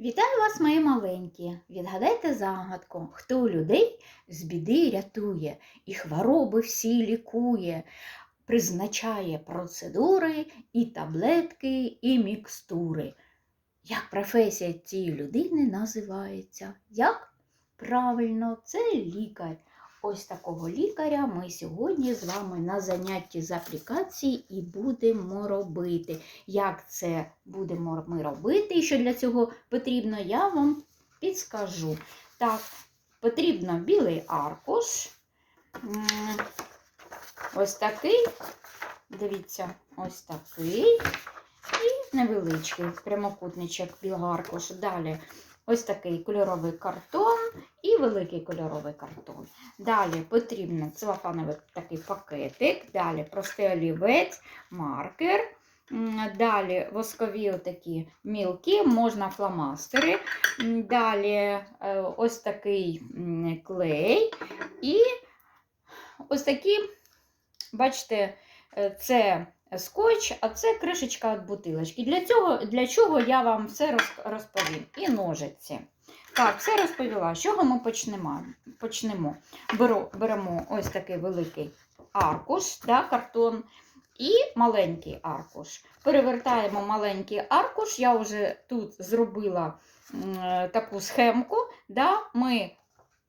Вітаю вас, мої маленькі! Відгадайте загадку, хто людей з біди рятує і хвороби всі лікує, призначає процедури і таблетки, і мікстури. Як професія цієї людини називається? Як? Правильно, це лікар. Ось такого лікаря ми сьогодні з вами на занятті з аплікації і будемо робити. Як це будемо ми робити і що для цього потрібно, я вам підскажу. Так, потрібно білий аркуш. Ось такий. Дивіться, ось такий. І невеличкий прямокутничок білого аркушу. Далі ось такий кольоровий картон великий кольоровий картон. Далі потрібно целофановий такий пакетик, далі простий олівець, маркер. Далі воскові такі мілкі, можна фломастери. Далі е, ось такий клей. І ось такі, бачите, е, це скотч, а це кришечка від бутилочки. Для, цього, для чого я вам все розповім. І ножиці. Так, все розповіла. З чого ми почнемо? почнемо? Беру, беремо ось такий великий аркуш, да, картон, і маленький аркуш. Перевертаємо маленький аркуш. Я вже тут зробила е, таку схемку. Да, Ми,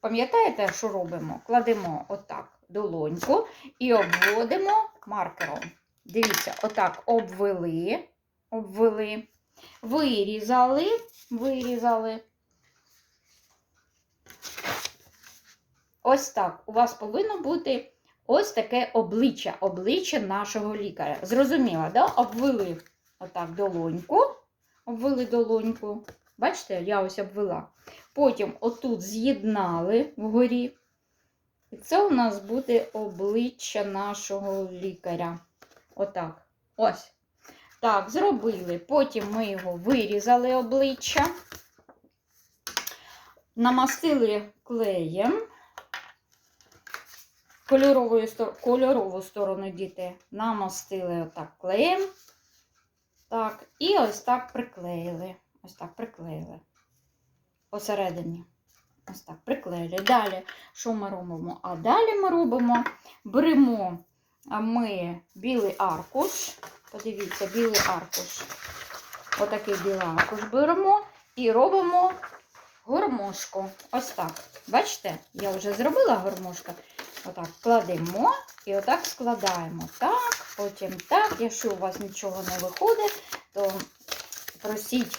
пам'ятаєте, що робимо? Кладемо отак долоньку і обводимо маркером. Дивіться, отак обвели, обвели, вирізали, вирізали. Ось так. У вас повинно бути ось таке обличчя, обличчя нашого лікаря. Зрозуміло, да? Обвели отак долоньку. Обвели долоньку. Бачите, я ось обвела. Потім отут з'єднали вгорі. І це у нас буде обличчя нашого лікаря. Отак. Ось. Так, зробили. Потім ми його вирізали обличчя, намастили клеєм. Кольоровою стор- кольорову сторону діти намастили отак клеєм. Так, і ось так приклеїли. Ось так приклеїли. Посередині. Ось так приклеїли. Далі, що ми робимо? А далі ми робимо, беремо ми білий аркуш. Подивіться, білий аркуш. Отакий білий аркуш беремо і робимо гормошку. Ось так. Бачите, я вже зробила гормошку. Отак кладемо і отак складаємо. Так, потім так. Якщо у вас нічого не виходить, то просіть,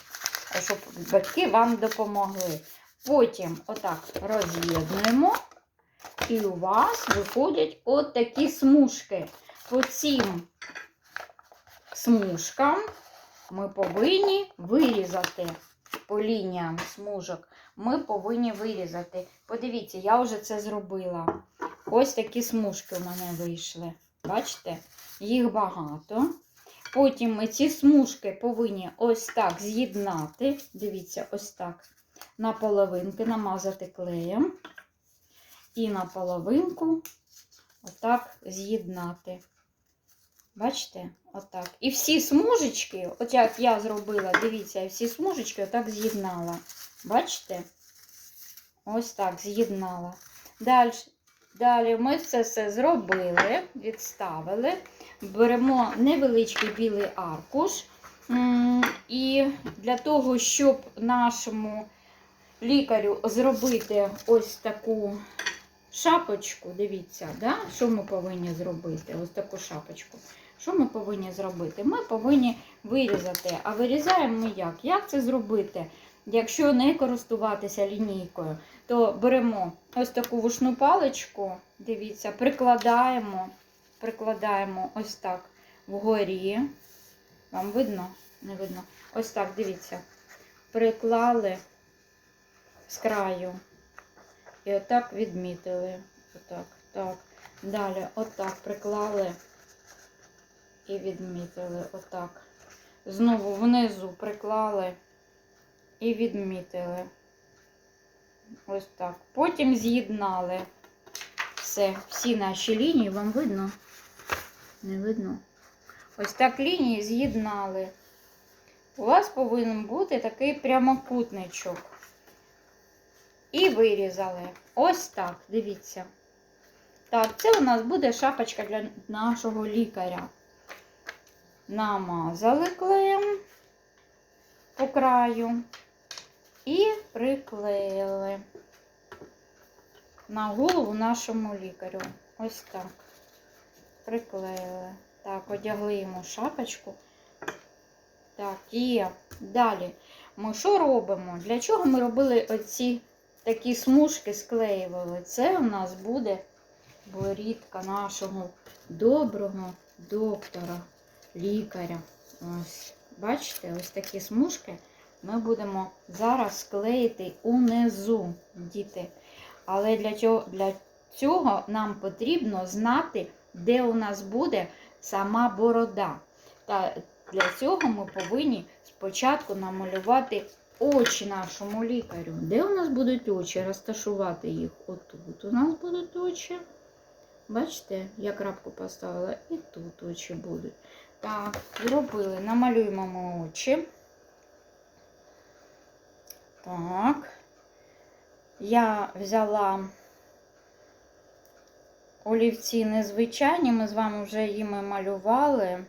щоб батьки вам допомогли. Потім отак роз'єднуємо. І у вас виходять от смужки. По цим смужкам ми повинні вирізати по лініям смужок. Ми повинні вирізати. Подивіться, я вже це зробила. Ось такі смужки у мене вийшли. Бачите? Їх багато. Потім ми ці смужки повинні ось так з'єднати. Дивіться, ось так. На половинки намазати клеєм і на половинку отак з'єднати. Бачите? Отак. І всі смужечки, от як я зробила, дивіться, всі смужечки отак з'єднала. Бачите? Ось так з'єднала. Далі, далі ми це все зробили, відставили. Беремо невеличкий білий аркуш. І для того, щоб нашому лікарю зробити ось таку шапочку, дивіться, да? що ми повинні зробити? Ось таку шапочку. Що ми повинні зробити? Ми повинні вирізати. А вирізаємо ми як? Як це зробити? Якщо не користуватися лінійкою, то беремо ось таку вушну паличку, дивіться, прикладаємо, прикладаємо ось так вгорі. Вам видно? Не видно. Ось так, дивіться. Приклали з краю. І отак відмітили. Отак, так. Далі отак приклали і відмітили. Отак. Знову внизу приклали і відмітили. Ось так. Потім з'єднали все, всі наші лінії. Вам видно? Не видно? Ось так лінії з'єднали. у вас повинен бути такий прямокутничок. І вирізали. Ось так, дивіться. Так, це у нас буде шапочка для нашого лікаря. Намазали клеєм по краю і приклеїли на голову нашому лікарю. Ось так. Приклеїли. Так, одягли йому шапочку. Так, є. Далі. Ми що робимо? Для чого ми робили оці такі смужки склеювали? Це у нас буде борідка нашого доброго доктора, лікаря. Ось, бачите, ось такі смужки ми будемо зараз склеїти унизу, діти. Але для цього, для цього нам потрібно знати, де у нас буде сама борода. Та для цього ми повинні спочатку намалювати очі нашому лікарю. Де у нас будуть очі? Розташувати їх отут. У нас будуть очі. Бачите, я крапку поставила, і тут очі будуть. Так, зробили. Намалюємо ми очі. Так. Я взяла олівці незвичайні, ми з вами вже їми малювали.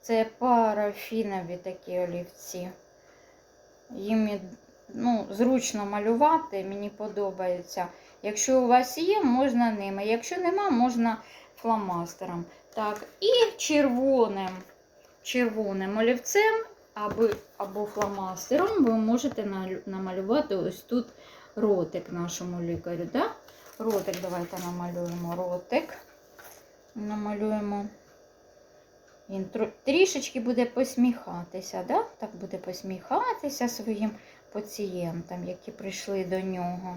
Це парафінові такі олівці. Їм ну, зручно малювати, мені подобається. Якщо у вас є, можна ними. Якщо нема, можна фломастером. Так, і червоним червоним олівцем або, або фломастером ви можете намалювати ось тут ротик нашому лікарю. Да? Ротик, давайте намалюємо ротик. Намалюємо. Він трішечки буде посміхатися, да? так буде посміхатися своїм пацієнтам, які прийшли до нього.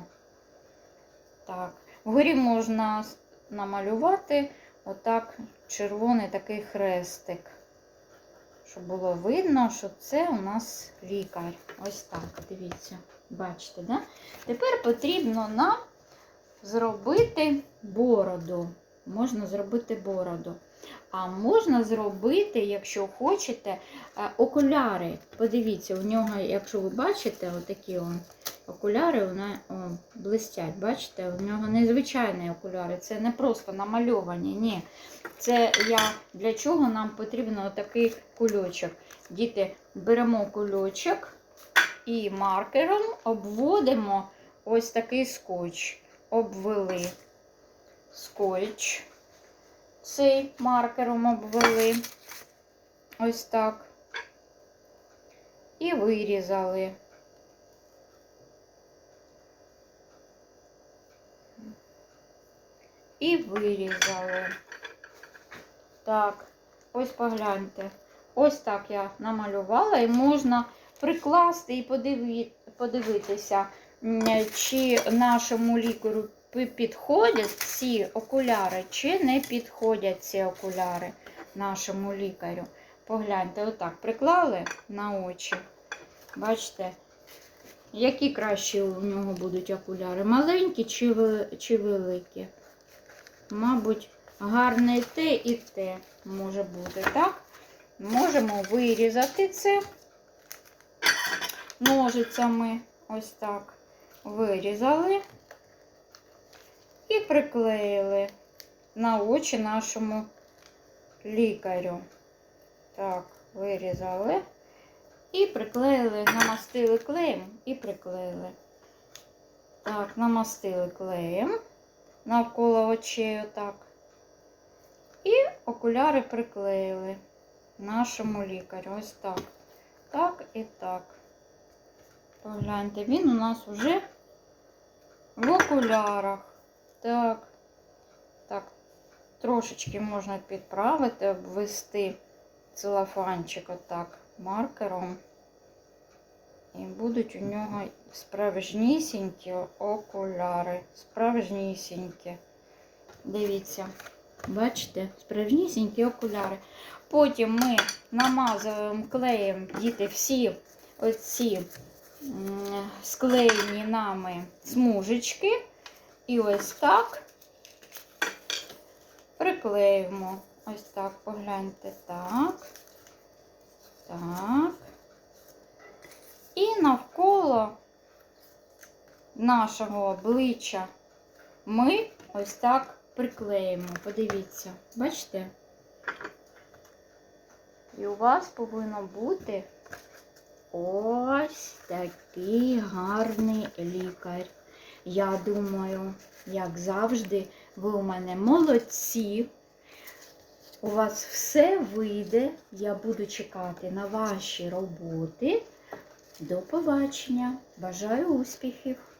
Так, вгорі можна намалювати отак червоний такий хрестик, щоб було видно, що це у нас лікар. Ось так, дивіться, бачите, да? Тепер потрібно нам зробити бороду. Можна зробити бороду. А можна зробити, якщо хочете, е, окуляри. Подивіться, у нього, якщо ви бачите, отакі он окуляри вони о, блистять. Бачите, у нього незвичайні окуляри. Це не просто намальовані. Ні. Це я для чого нам потрібен отакий кульочок. Діти, беремо кульочок і маркером обводимо ось такий скотч. Обвели скотч. Цей маркером обвели. Ось так. І вирізали. І вирізали. Так, ось погляньте. Ось так я намалювала і можна прикласти і подивитися, чи нашому лікарю підходять ці окуляри, чи не підходять ці окуляри нашому лікарю. Погляньте, отак приклали на очі. Бачите, які кращі у нього будуть окуляри? Маленькі чи великі? Мабуть, гарне те, і те може бути, так? Можемо вирізати це ножицями. Ось так. Вирізали і приклеїли на очі нашому лікарю. Так, вирізали і приклеїли, намастили клеєм і приклеїли. Так, намастили клеєм навколо очей отак. І окуляри приклеїли нашому лікарю. Ось так. Так і так. Погляньте, він у нас вже в окулярах. Так. Так, трошечки можна підправити, обвести целофанчик отак маркером. І будуть у нього справжнісінькі окуляри. Справжнісінькі. Дивіться, бачите, справжнісінькі окуляри. Потім ми намазуємо клеєм діти всі оці склеєні нами смужечки. І ось так приклеїмо. Ось так, погляньте. Так. Так. І навколо нашого обличчя ми ось так приклеїмо. Подивіться, бачите? І у вас повинно бути ось такий гарний лікар. Я думаю, як завжди, ви у мене молодці. У вас все вийде. Я буду чекати на ваші роботи. До побачення. Бажаю успіхів!